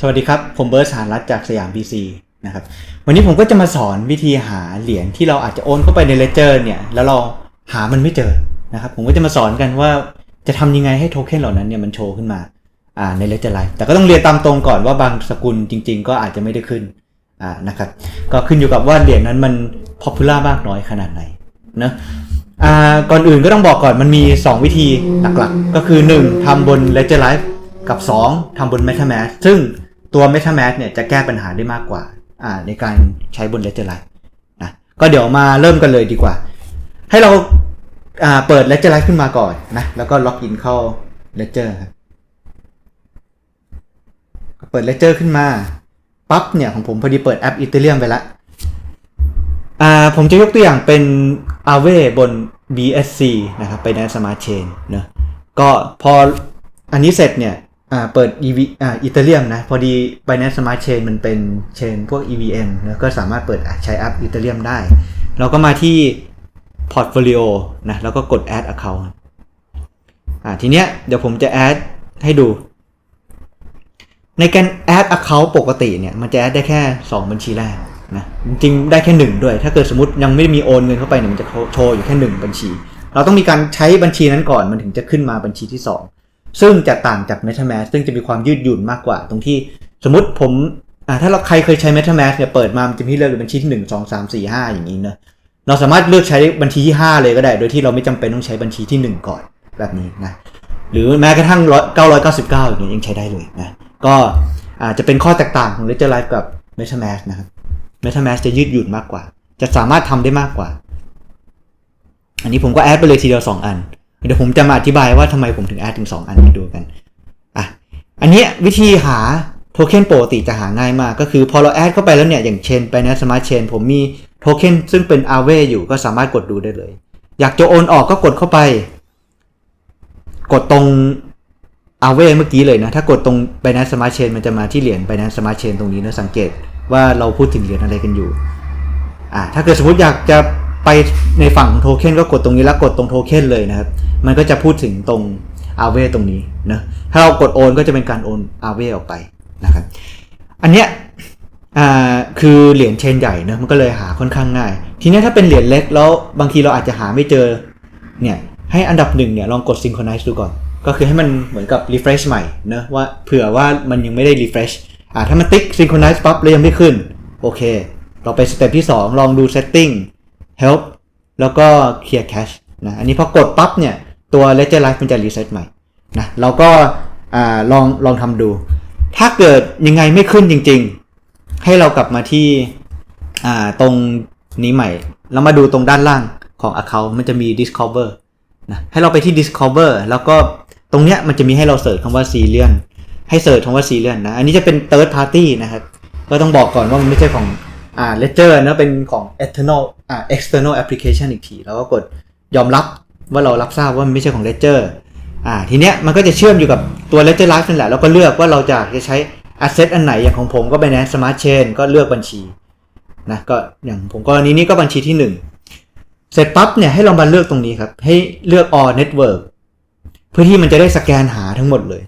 สวัสดีครับ ผมเบิร์ตสารรัตจากสยาม BC นะครับ วันนี้ผมก็จะมาสอนวิธีหาเหรียญที่เราอาจจะโอนเข้าไปใน Ledger เนี่ย แล้วเราหามันไม่เจอนะครับ ผมก็จะมาสอนกันว่าจะทำยังไงให้โทเค็นเหล่านั้นเนี่ยมันโชว์ขึ้นมาอ่าใน Ledger Live แต่ก็ต้องเรียนตามตรงก่อนว่าบางสกุลจริง ๆ ก็อาจจะไม่ได้ขึ้นอ่านะครับ ก็ขึ้นอยู่กับว่าเหรียญนั้นมัน popular มากน้อยขนาดไหนนะอ่าก่อนอื่นก็ต้องบอกก่อนมันมี 2 วิธีหลักๆ ก็คือ 1ทำบน Ledger Live กับ 2ทำบน MetaMask ซึ่ง ตัว MetaMask เนี่ยจะแก้ปัญหาได้มากกว่าอ่าในการใช้บน Ledger Live นะก็เดี๋ยวมาเริ่มกันเลยดีกว่า ให้เราอ่าเปิด Ledger Live ขึ้นมาก่อนนะแล้วก็ล็อกอินเข้า Ledger ครับเปิด Ledger ขึ้นมาปั๊บเนี่ยของผมพอดีเปิดแอป Ethereum ไปละอ่าผมจะยกตัวอย่างเป็น Aave บน BSC นะครับไปใน Smart Chain เนะก็พออันนี้เสร็จเนี่ย อ่าเปิด EV อ่า Ethereum นะ พอดี Binance Smart Chain มันเป็นเชนพวก EVM นะก็สามารถเปิดใช้แอป Ethereum ได้ เราก็มาที่ Portfolio นะ แล้วก็กด Add Account อ่าทีเนี้ยเดี๋ยวผมจะ add ให้ดู ในการ add account ปกติเนี่ย มันจะ add ได้แค่ 2 บัญชีแรกนะจริงๆได้แค่ 1 ด้วย ถ้าเกิดสมมติยังไม่ได้มีโอนเงินเข้าไปเนี่ยมันจะโชว์อยู่แค่ 1 บัญชี เราต้องมีการใช้บัญชีนั้นก่อนมันถึงจะขึ้นมาบัญชีที่ 2 ซึ่งจะต่างจาก MetaMask ซึ่งจะมีความยืดหยุ่นมากกว่า ตรงที่สมมติผมอ่าถ้าเราใครเคยใช้ MetaMask เนี่ยเปิดมามันจะมีเลือกเป็นบัญชีที่1 2 3 4 5องสามสี่ห้าอย่างนี้เนะเราสามารถเลือกใช้บัญชีที่ 5 เลยก็ได้ โดยที่เราไม่จำเป็นต้องใช้บัญชีที่ 1 ก่อนแบบนี้นะหรือแม้กระทั่ง999อย่างนี้ยังใช้ได้เลยนะก็อาจจะเป็นข้อแตกต่างของ Ledger Live กับ MetaMask นะครับ MetaMask จะยืดหยุ่นมากกว่า จะสามารถทำได้มากกว่า อันนี้ผมก็แอดไปเลยทีเดียว 2 อัน เดี๋ยวผมจะมาอธิบายว่าทำไมผมถึงแอดถึง 2 อันมาดูกันอะอันนี้วิธีหาโทเค็นปกติจะหาง่ายมาก ก็คือพอเราแอดเข้าไปแล้วเนี่ย อย่างเชนไปนะ Smart Chain ผมมีโทเค็นซึ่งเป็น Aave อยู่ก็สามารถกดดูได้เลย อยากจะโอนออกก็กดเข้าไป กดตรงอาเวเมื่อกี้เลยนะ ถ้ากดตรง Binance Smart Chain มันจะมาที่เหรียญ Binance Smart Chain ตรงนี้นะสังเกตว่าเราพูดถึงเหรียญอะไรกันอยู่อ่าถ้าเกิดสมมติอยากจะไปในฝั่งของโทเค็นก็กดตรงนี้แล้วกดตรงโทเค็นเลยนะครับ มันก็จะพูดถึงตรงอาเวตรงนี้นะถ้าเรากดโอนก็จะเป็นการโอนอาเวออกไปนะครับอันเนี้ยคือเหรียญเชนใหญ่นะมันก็เลยหาค่อนข้างง่าย ทีนี้ถ้าเป็นเหรียญเล็กแล้วบางทีเราอาจจะหาไม่เจอเนี่ยให้อันดับหนึ่งเนี่ยลองกด synchronize ดูก่อน ก็คือให้มันเหมือนกับ refresh ใหม่นะว่าเผื่อว่ามันยังไม่ได้ refresh อ่าถ้ามันติ๊ก synchronize ปั๊บแล้วยังไม่ขึ้น โอเค เราไปสเต็ปที่ 2 ลองดู setting help แล้วก็ clear cache นะอันนี้พอกดปั๊บเนี่ย ตัว ledger live มันจะ reset ใหม่นะเราก็ลองลองทำดู ถ้าเกิดยังไงไม่ขึ้นจริง ๆ ให้เรากลับมาที่ตรงนี้ใหม่ แล้วมาดูตรงด้านล่างของ account มันจะมี discover นะให้เราไปที่ discover แล้วก็ตรงเนี้ยมันจะมีให้เราเสิร์ชคำว่า Cilian ให้เสิร์ชคำว่า Cilian นะ อันนี้จะเป็น third party นะครับ ก็ต้องบอกก่อนว่ามันไม่ใช่ของอ่า Ledger นะเป็นของ external อ่า external application อีกที แล้วก็กดยอมรับ ว่าเรารับทราบว่ามันไม่ใช่ของ Ledger อ่าทีเนี้ยมันก็จะเชื่อมอยู่กับตัว Ledger Live นั่นแหละแล้วก็เลือกว่าเราจะจะใช้ asset อันไหนอย่างของผมก็ไปใน Smart Chain ก็เลือกบัญชีนะก็อย่างผมกรณีนี้ก็บัญชีที่ 1 เสร็จปั๊บเนี่ยให้เรามาเลือกตรงนี้ครับ ให้เลือก all network เพื่อที่มันจะได้สแกนหาทั้งหมดเลย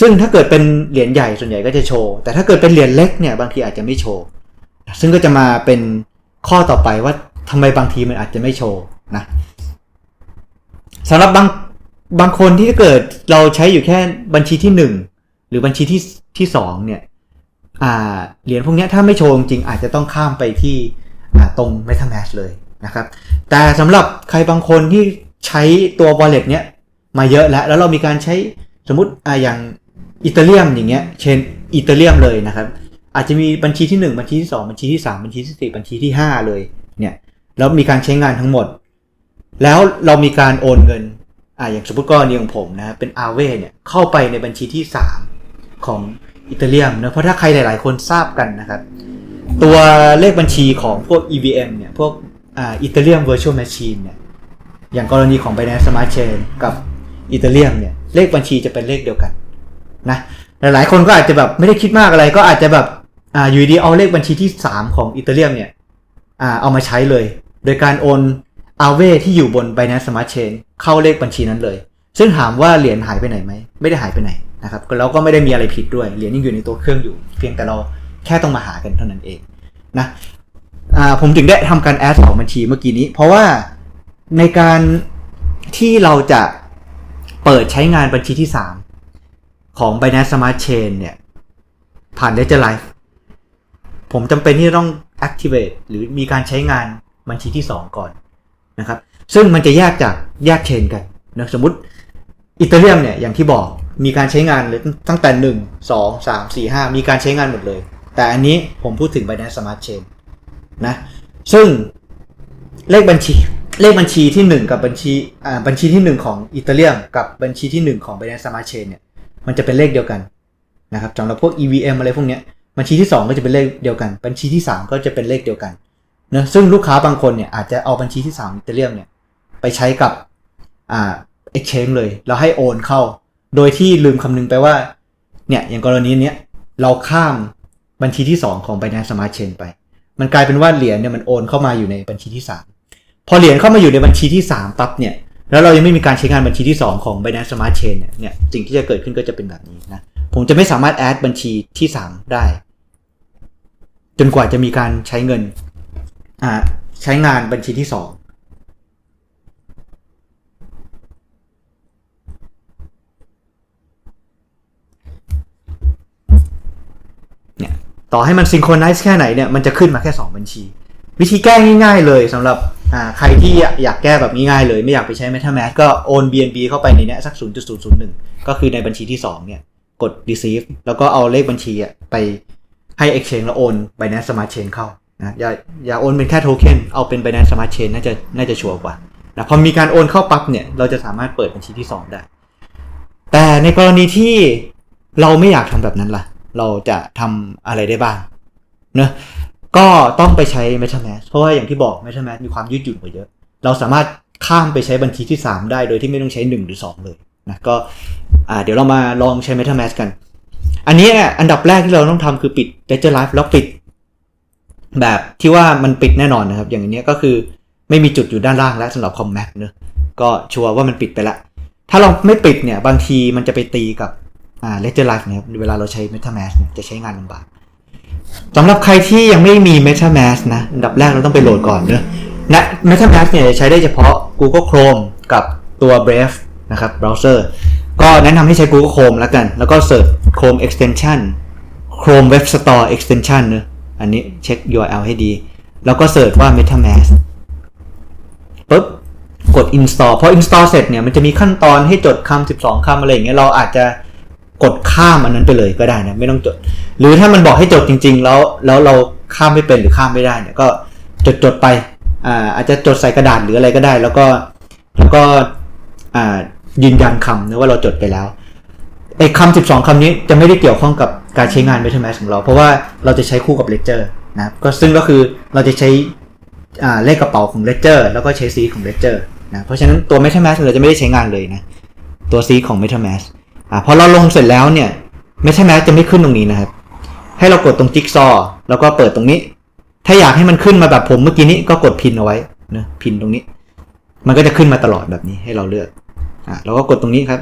ซึ่งถ้าเกิดเป็นเหรียญใหญ่ส่วนใหญ่ก็จะโชว์ แต่ถ้าเกิดเป็นเหรียญเล็กเนี่ยบางทีอาจจะไม่โชว์ ซึ่งก็จะมาเป็นข้อต่อไปว่าทำไมบางทีมันอาจจะไม่โชว์นะ สำหรับบางบางคนที่เกิดเราใช้อยู่แค่บัญชีที่1หรือบัญชีที่ที่2เนี่ยเหรียญพวกนี้ถ้าไม่โชว์จริงอาจจะต้องข้ามไปที่ตรง MetaMask เลยนะครับ แต่สำหรับใครบางคนที่ใช้ตัว wallet เนี้ยมาเยอะแล้ว แล้วเรามีการใช้สมมติออย่างอีเทเรียมอย่างเงี้ยเชนอีเทเรียมเลยนะครับ อาจจะมีบัญชีที่ 1 บัญชีที่ 2 บัญชีที่ 3 บัญชีที่ 4 บัญชีที่ 5 เลยเนี่ยแล้วมีการใช้งานทั้งหมด แล้วเรามีการโอนเงินอ่าอย่างสมมติกรณีของผมนะเป็นอาเวเนี่ยเข้าไปในบัญชีที่ 3 ของอีเทเรียมนะเพราะถ้าใครหลาย ๆ คนทราบกันนะครับ ตัวเลขบัญชีของพวก EVM เนี่ยพวกอ่าอีเทเรียม Virtual Machine เนี่ยอย่างกรณีของ Binance Smart Chain กับอีเทเรียมเนี่ยเลขบัญชีจะเป็นเลขเดียวกันนะหลาย ๆ คนก็อาจจะแบบไม่ได้คิดมากอะไรก็อาจจะแบบอ่าอยู่ดีเอาเลขบัญชีที่ 3 ของอีเทเรียมเนี่ยอ่าเอามาใช้เลย โดยการโอน อาเวที่อยู่บน Binance Smart Chain เข้าเลขบัญชีนั้นเลย ซึ่งถามว่าเหรียญหายไปไหนไหม ไม่ได้หายไปไหนนะครับแล้วก็ไม่ได้มีอะไรผิดด้วย เหรียญยังอยู่ในตัวเครื่องอยู่ เพียงแต่เราแค่ต้องมาหากันเท่านั้นเองนะผมถึงได้ทำการแอดสองบัญชีเมื่อกี้นี้ เพราะว่าในการที่เราจะเปิดใช้งานบัญชีที่ 3 ของ Binance Smart Chain เนี่ยผ่าน Ledger Live ผมจำเป็นที่ต้อง activate หรือมีการใช้งานบัญชีที่ 2 ก่อน นะครับ ซึ่งมันจะแยกจากแยกเชนกันนะสมมติอีเทเรียมเนี่ยอย่างที่บอกมีการใช้งานเลยตั้งแต่ 1 2 3 4 5 มีการใช้งานหมดเลย แต่อันนี้ผมพูดถึง Binance Smart Chain นะซึ่งเลขบัญชีเลขบัญชีที่ 1 กับบัญชีอ่าบัญชีที่ 1 ของอีเทเรียมกับบัญชีที่ 1 ของ Binance Smart Chain เนี่ยมันจะเป็นเลขเดียวกันนะครับสำหรับพวก EVM อะไรพวกเนี้ยบัญชีที่ 2 ก็จะเป็นเลขเดียวกัน บัญชีที่ 3 ก็จะเป็นเลขเดียวกัน นะซึ่งลูกค้าบางคนเนี่ยอาจจะเอาบัญชีที่3อีเทเรียมเนี่ยไปใช้กับอ่า exchange เลย แล้วให้โอนเข้า โดยที่ลืมคำนึงไปว่า เนี่ยอย่างกรณีเนี้ยเราข้ามบัญชีที่ 2 ของ Binance Smart Chain ไป มันกลายเป็นว่าเหรียญเนี่ยมันโอนเข้ามาอยู่ในบัญชีที่ 3 พอเหรียญเข้ามาอยู่ในบัญชีที่ 3 ปั๊บเนี่ยแล้วเรายังไม่มีการใช้งานบัญชีที่ 2 ของ Binance Smart Chain เนี่ยเนี่ยสิ่งที่จะเกิดขึ้นก็จะเป็นแบบนี้นะผมจะไม่สามารถแอดบัญชีที่ 3 ได้ จนกว่าจะมีการใช้เงิน อ่าใช้งานบัญชีที่2เนี่ยต่อให้มันซิงโครไนซ์แค่ไหนเนี่ยมันจะขึ้นมาแค่ 2 บัญชี วิธีแก้ง่าย ๆ เลยสำหรับอ่าใครที่อยากแก้แบบง่ายๆเลย ไม่อยากไปใช้ MetaMask ก็โอน BNB เข้าไปในเนี้ยสัก 0.001 ก็คือในบัญชีที่ 2 เนี่ย กด receive แล้วก็เอาเลขบัญชีอะไปให้ exchange แล้วโอน Binance Smart Chain เข้า นะอย่าอย่าโอนเป็นแค่โทเค็นเอาเป็น Binance Smart Chain น่าจะน่าจะชัวร์กว่านะพอมีการโอนเข้าปั๊บเนี่ย เราจะสามารถเปิดบัญชีที่ 2 ได้ แต่ในกรณีที่เราไม่อยากทำแบบนั้นล่ะ เราจะทำอะไรได้บ้างเนอะก็ต้องไปใช้ MetaMask เพราะว่าอย่างที่บอก MetaMask มีความยืดหยุ่นกว่าเยอะ เราสามารถข้ามไปใช้บัญชีที่ 3 ได้โดยที่ไม่ต้องใช้ 1 หรือ 2 เลยนะก็เดี๋ยวเรามาลองใช้ MetaMask กัน อันนี้อันดับแรกที่เราต้องทำคือปิด Ledger Live แล้วปิด แบบที่ว่ามันปิดแน่นอนนะครับ อย่างนี้ก็คือไม่มีจุดอยู่ด้านล่างแล้วสำหรับ Commax เนอะก็ชัวร์ว่ามันปิดไปละ ถ้าเราไม่ปิดเนี่ย บางทีมันจะไปตีกับอ่า Ledger Live นะครับเวลาเราใช้ MetaMask เนี่ยจะใช้งานลำบากสำหรับใครที่ยังไม่มี MetaMask นะอันดับแรกเราต้องไปโหลดก่อนเนอะนะ MetaMask เนี่ยใช้ได้เฉพาะ Google Chrome กับตัว Brave นะครับเบราว์เซอร์ก็แนะนำให้ใช้ Google Chrome แล้วกัน แล้วก็เสิร์ช Chrome Extension Chrome Web Store Extension เนอะ อันนี้เช็ค URL ให้ดี แล้วก็เสิร์ชว่า MetaMask ปุ๊บกด install พอ install เสร็จเนี่ยมันจะมีขั้นตอนให้จดคำ12คำอะไรอย่างเงี้ยเราอาจจะกดข้ามอันนั้นไปเลยก็ได้นะไม่ต้องจด หรือถ้ามันบอกให้จดจริง ๆ แล้วแล้วเราข้ามไม่เป็นหรือข้ามไม่ได้เนี่ยก็จดจดไปอ่าอาจจะจดใส่กระดาษหรืออะไรก็ได้ แล้วก็แล้วก็อ่ายืนยันคำนะว่าเราจดไปแล้ว ไอ้คำ12คำนี้จะไม่ได้เกี่ยวข้องกับการใช้งาน MetaMask ของเรา เพราะว่าเราจะใช้คู่กับ Ledger นะครับก็ซึ่งก็คือเราจะใช้เลขกระเป๋าของ Ledger แล้วก็ใช้ซีของ Ledger นะเพราะฉะนั้นตัว MetaMask เราจะไม่ได้ใช้งานเลยนะตัวซีของ MetaMask อ่าพอเราลงเสร็จแล้วเนี่ย MetaMask จะไม่ขึ้นตรงนี้นะครับ ให้เรากดตรงจิ๊กซอแล้วก็เปิดตรงนี้ ถ้าอยากให้มันขึ้นมาแบบผมเมื่อกี้นี้ก็กดพินเอาไว้นะพินตรงนี้ มันก็จะขึ้นมาตลอดแบบนี้ให้เราเลือกอ่าเราก็กดตรงนี้ครับ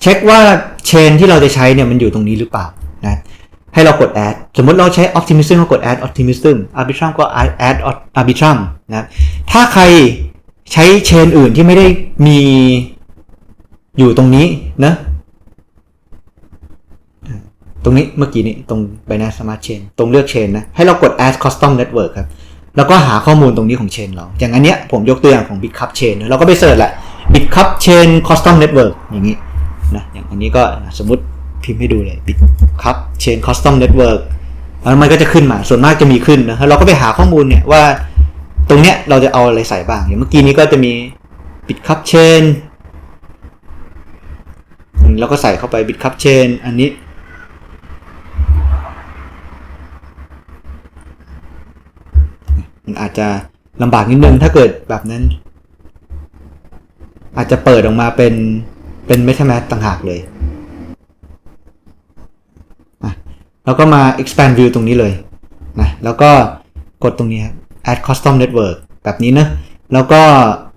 เช็คว่าเชนที่เราจะใช้เนี่ยมันอยู่ตรงนี้หรือเปล่านะให้เรากด add สมมติเราใช้ optimism ก็กด add optimism arbitrum ก็ add arbitrum นะถ้าใครใช้เชนอื่นที่ไม่ได้มีอยู่ตรงนี้นะตรงนี้เมื่อกี้นี้ตรง Binance Smart Chain ตรงเลือกเชนนะ ให้เรากด add custom network ครับ แล้วก็หาข้อมูลตรงนี้ของเชนเรา อย่างอันเนี้ยผมยกตัวอย่างของ Bitcup Chain เราก็ไปเสิร์ชแหละ Bitcup Chain custom network อย่างนี้ นะอย่างอันนี้ก็สมมติพิมพ์ให้ดูเลย Bitcup Chain custom network แล้วมันก็จะขึ้นมาส่วนมากจะมีขึ้นนะเราก็ไปหาข้อมูลเนี่ยว่าตรงเนี้ยเราจะเอาอะไรใส่บ้างอย่างเมื่อกี้นี้ก็จะมี Bitcup Chain แล้วก็ใส่เข้าไป Bitcup Chain อันนี้ มันอาจจะลำบากนิดนึงถ้าเกิดแบบนั้น อาจจะเปิดออกมาเป็น เป็น MetaMask ต่างหากเลยอะแล้วก็มา expand view ตรงนี้เลยนะแล้วก็กดตรงนี้ครับ add custom network แบบนี้นะแล้วก็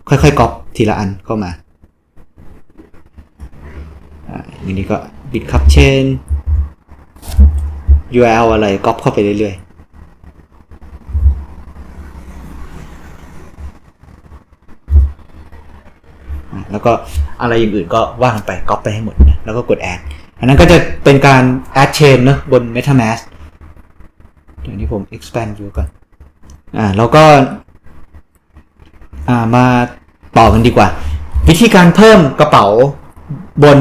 ค่อยๆ ก๊อปทีละอันเข้ามาอันนี้ก็บิตคัพเชน URL อะไรก๊อปเข้าไปเรื่อยๆอะแล้วก็ อะไรอย่างอื่นก็ว่างไปก๊อปไปให้หมดนะแล้วก็กด add อันนั้นก็จะเป็นการ add chain เนอะบน MetaMask เดี๋ยวนี้ผม expand view ก่อนอ่าแล้วก็อ่ามาต่อกันดีกว่า วิธีการเพิ่มกระเป๋าบน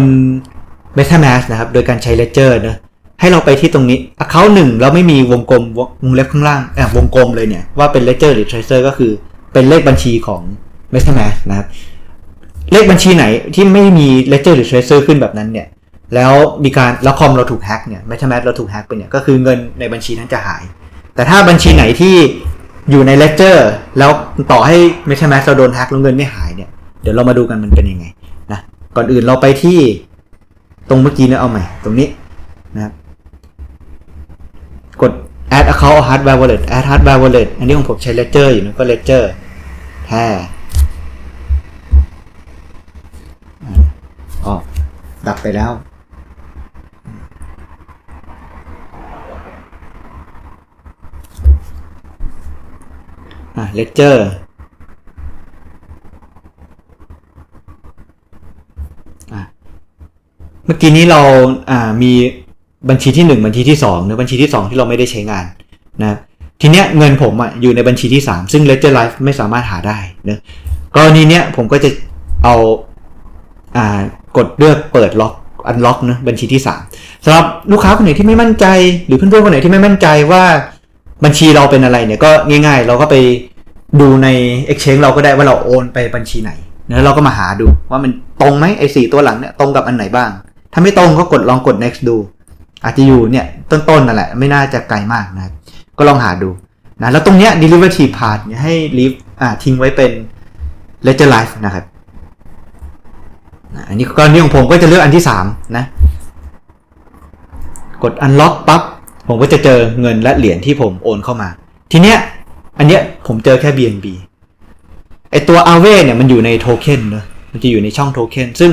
MetaMask นะครับ โดยการใช้ Ledger เนะให้เราไปที่ตรงนี้ Account หนึ่งแล้วไม่มีวงกลมวงเล็บข้างล่างอ่อวงกลมเลยเนี่ย ว่าเป็น Ledger หรือ Tracer ก็คือเป็นเลขบัญชีของ MetaMask นะครับ เลขบัญชีไหนที่ไม่มี Ledger หรือ Tracer ขึ้นแบบนั้นเนี่ย แล้วมีการแล้วคอมเราถูกแฮ็กเนี่ย MetaMask เราถูกแฮ็กไปเนี่ย ก็คือเงินในบัญชีนั้นจะหาย แต่ถ้าบัญชีไหนที่อยู่ใน Ledger แล้วต่อให้ MetaMask เราโดนแฮ็กแล้วเงินไม่หายเนี่ย เดี๋ยวเรามาดูกันมันเป็นยังไงนะ ก่อนอื่นเราไปที่ตรงเมื่อกี้เนี่ยเอาใหม่ ตรงนี้นะครับกด add account or hardware wallet add hardware wallet อันนี้ของผมใช้ Ledger อยู่นะก็ Ledger แท้อ่าอ๋อ ดับไปแล้ว อะ Ledger อะเมื่อกี้นี้เราอ่ามีบัญชีที่ 1 บัญชีที่2เนะบัญชีที่ 2 ที่เราไม่ได้ใช้งานนะทีเนี้ยเงินผมอะอยู่ในบัญชีที่ 3 ซึ่ง Ledger Live ไม่สามารถหาได้นะกรณีเนี้ยผมก็จะเอาอ่า กดเลือกเปิดล็อกอันล็อกนะบัญชีที่ 3สำหรับลูกค้าคนไหนที่ไม่มั่นใจ หรือเพื่อนๆคนไหนที่ไม่มั่นใจว่าบัญชีเราเป็นอะไรเนี่ยก็ง่าย ๆ เราก็ไปดูใน Exchange เราก็ได้ว่าเราโอนไปบัญชีไหนแล้วเราก็มาหาดูว่ามันตรงไหมไอ้สี่ตัวหลังเนี่ยตรงกับอันไหนบ้าง ถ้าไม่ตรงก็กดลองกด next ดู อาจจะอยู่เนี่ยต้นๆนั่นแหละไม่น่าจะไกลมากนะครับก็ลองหาดูนะแล้วตรงเนี้ย derivative part เนี่ยให้ leave อ่าทิ้งไว้เป็น ledger life นะครับ นะอันนี้กรณีของผมก็จะเลือกอันที่3นะกด unlock ปั๊บผมก็จะเจอเงินและเหรียญที่ผมโอนเข้ามา ทีเนี้ยอันเนี้ยผมเจอแค่ BNB ไอตัว Aave เนี่ยมันอยู่ในโทเค็นเนะมันจะอยู่ในช่องโทเค็นซึ่ง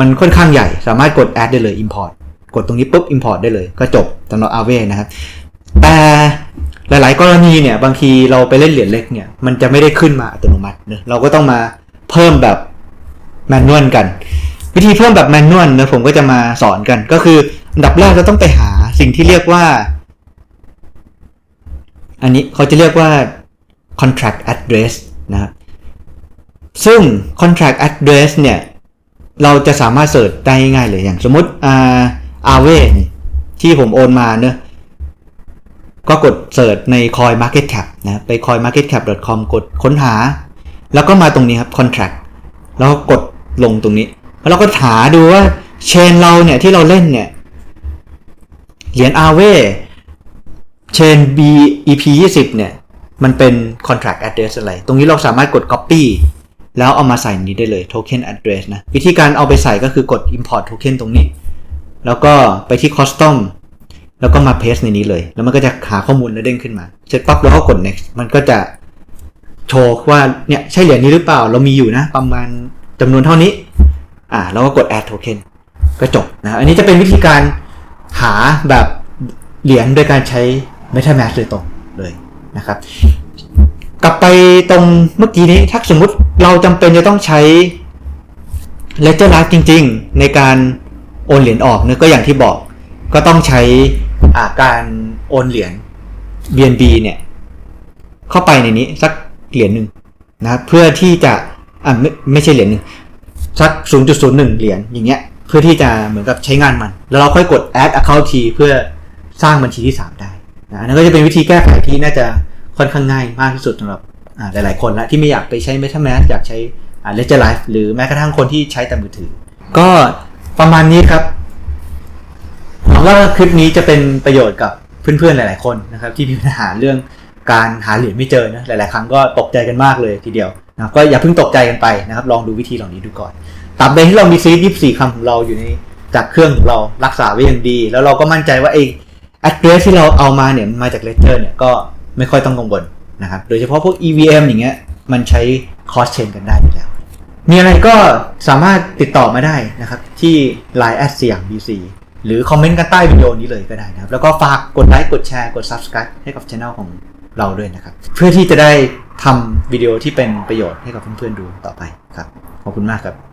มันค่อนข้างใหญ่ สามารถกด add ได้เลย import กดตรงนี้ปุ๊บ import ได้เลย ก็จบสำหรับ Aave นะครับ แต่หลาย ๆ กรณีเนี่ย บางทีเราไปเล่นเหรียญเล็กเนี่ย มันจะไม่ได้ขึ้นมาอัตโนมัติเนะเราก็ต้องมาเพิ่มแบบ แมนนวลกัน วิธีเพิ่มแบบแมนนวลนะผมก็จะมาสอนกัน ก็คืออันดับแรกเราต้องไปหาสิ่งที่เรียกว่า อันนี้เขาจะเรียกว่า contract address นะครับซึ่ง contract address เนี่ย เราจะสามารถเสิร์ชได้ง่ายเลยอย่างสมมติอ่าอาเวที่ผมโอนมาเนอะก็กดเสิร์ชใน coin market cap นะไป coin market cap com กดค้นหา แล้วก็มาตรงนี้ครับ contract แล้วก็กด ลงตรงนี้แล้วเราก็หาดูว่าเชนเราเนี่ยที่เราเล่นเนี่ยเหรียญอาเวเชน BEP 20เนี่ย มันเป็น contract address อะไร ตรงนี้เราสามารถกด copy แล้วเอามาใส่นี้ได้เลย token address นะ วิธีการเอาไปใส่ก็คือกด import token ตรงนี้ แล้วก็ไปที่ custom แล้วก็มา paste ในนี้เลย แล้วมันก็จะหาข้อมูลแล้วเด้งขึ้นมา เสร็จปั๊บเราก็กด next มันก็จะโชว์ว่าเนี่ยใช่เหรียญนี้หรือเปล่า เรามีอยู่นะ ประมาณ จำนวนเท่านี้ อ่าแล้วก็กด add token ก็จบนะอันนี้จะเป็นวิธีการหาแบบเหรียญโดยการใช้ MetaMask โดยตรงเลยนะครับ กลับไปตรงเมื่อกี้นี้ถ้าสมมุติเราจำเป็นจะต้องใช้ Ledger Live จริง ๆ ในการโอนเหรียญออกเนี่ยก็อย่างที่บอกก็ต้องใช้อ่าการโอนเหรียญ BNB เนี่ย เข้าไปในนี้สักเหรียญหนึ่งนะครับเพื่อที่จะ อ่าไม่ไม่ใช่เหรียญหนึ่งสัก 0.01 เหรียญอย่างเงี้ยเพื่อที่จะเหมือนกับใช้งานมัน แล้วเราค่อยกด add account T เพื่อสร้างบัญชีที่ 3 ได้นะอันนั่นก็จะเป็นวิธีแก้ไขที่น่าจะค่อนข้างง่ายมากที่สุดสำหรับอ่าหลาย ๆ คนละที่ไม่อยากไปใช้ MetaMask อยากใช้อ่า Ledger Live หรือแม้กระทั่งคนที่ใช้แต่มือถือ ก็ประมาณนี้ครับหวังว่าคลิปนี้จะเป็นประโยชน์กับเพื่อน ๆ หลาย ๆ คนนะครับที่มีปัญหาเรื่องการหาเหรียญไม่เจอนะหลาย ๆ ครั้งก็ตกใจกันมากเลยทีเดียว นะก็อย่าเพิ่งตกใจกันไปนะครับ ลองดูวิธีเหล่านี้ดูก่อนตาบใดที่เรามีซีรีส์24คำของเราอยู่ในจากเครื่องของเรารักษาไว้อย่างดี แล้วเราก็มั่นใจว่าไอ้ address ที่เราเอามาเนี่ยมาจาก Ledger เนี่ยก็ไม่ค่อยต้องกังวลนะครับ โดยเฉพาะพวก EVM อย่างเงี้ยมันใช้ cross chain กันได้อยู่แล้ว มีอะไรก็สามารถติดต่อมาได้นะครับ ที่ Line แอดสยาม BC หรือคอมเมนต์กันใต้วิดีโอนี้เลยก็ได้นะครับ แล้วก็ฝากกดไลค์กดแชร์กด Subscribe ให้กับช anel ของ เราด้วยนะครับ เพื่อที่จะได้ทำวิดีโอที่เป็นประโยชน์ให้กับเพื่อนๆดูต่อไปครับ ขอบคุณมากครับ